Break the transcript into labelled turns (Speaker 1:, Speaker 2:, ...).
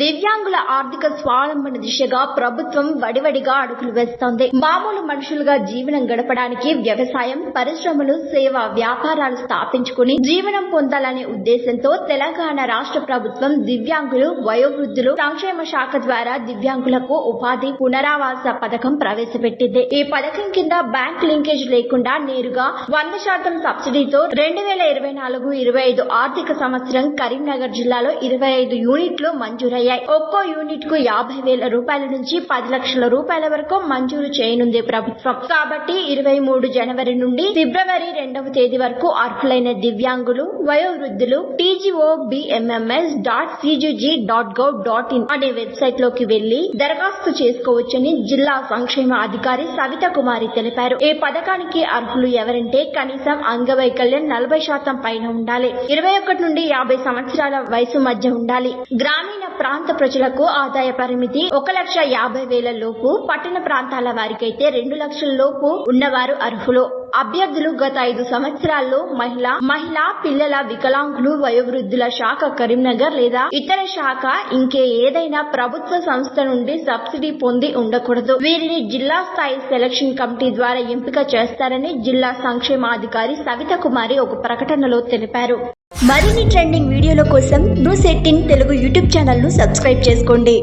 Speaker 1: దివ్యాంగుల ఆర్థిక స్వావలంబన దిశగా ప్రభుత్వం వడివడిగా అడుగులు వేస్తోంది. మామూలు మనుషులుగా జీవనం గడపడానికి వ్యవసాయం పరిశ్రమలు సేవ వ్యాపారాలు స్థాపించుకుని జీవనం పొందాలనే ఉద్దేశంతో తెలంగాణ రాష్ట్ర ప్రభుత్వం దివ్యాంగులు వయోవృద్ధులు సంక్షేమ శాఖ ద్వారా దివ్యాంగులకు ఉపాధి పునరావాస పథకం ప్రవేశపెట్టింది. ఈ పథకం కింద బ్యాంక్ లింకేజ్ లేకుండా నేరుగా వంద శాతం సబ్సిడీతో రెండు వేల ఇరవై నాలుగు ఇరవై ఐదు ఆర్థిక సంవత్సరం కరీంనగర్ జిల్లాలో ఇరవై ఐదు యూనిట్లు మంజూరయ్యాయి. ఒక్కో యూనిట్కు యాభై వేల రూపాయల నుంచి పది లక్షల రూపాయల వరకు మంజూరు చేయనుంది ప్రభుత్వం. కాబట్టి ఇరవై మూడు జనవరి నుండి ఫిబ్రవరి రెండవ తేదీ వరకు అర్హులైన దివ్యాంగులు వయోవృద్ధులు TGO BMMS dot CGG dot gov dot in అనే వెబ్సైట్లోకి వెళ్ళి దరఖాస్తు చేసుకోవచ్చని జిల్లా సంక్షేమ అధికారి సవిత కుమారి తెలిపారు. ఈ పథకానికి అర్హులు ఎవరంటే కనీసం అంగవైకల్యం నలభై శాతం పైన ఉండాలి. ఇరవై ఒకటి నుండి యాభై సంవత్సరాల వయసు మధ్య ఉండాలి. గ్రామీణ ప్రాంత ప్రజలకు ఆదాయ పరిమితి ఒక లక్ష యాభై వేల లోపు పట్టణ ప్రాంతాల వారికైతే రెండు లక్షల లోపు ఉన్నవారు అర్హులు. అభ్యర్థులు గత ఐదు సంవత్సరాల్లో మహిళ మహిళా పిల్లల వికలాంగులు వయోవృద్ధుల శాఖ కరీంనగర్ లేదా ఇతర శాఖ ఇంకే ఏదైనా ప్రభుత్వ సంస్థ నుండి సబ్సిడీ పొంది ఉండకూడదు. వీరిని జిల్లా స్థాయి సెలక్షన్ కమిటీ ద్వారా ఎంపిక చేస్తారని జిల్లా సంక్షేమాధికారి సవిత కుమారి ఒక ప్రకటనలో తెలిపారు. మరిన్ని ట్రెండింగ్ వీడియోల కోసం న్యూస్ ఎయిటీన్ తెలుగు యూట్యూబ్ ఛానల్ను సబ్స్క్రైబ్ చేసుకోండి.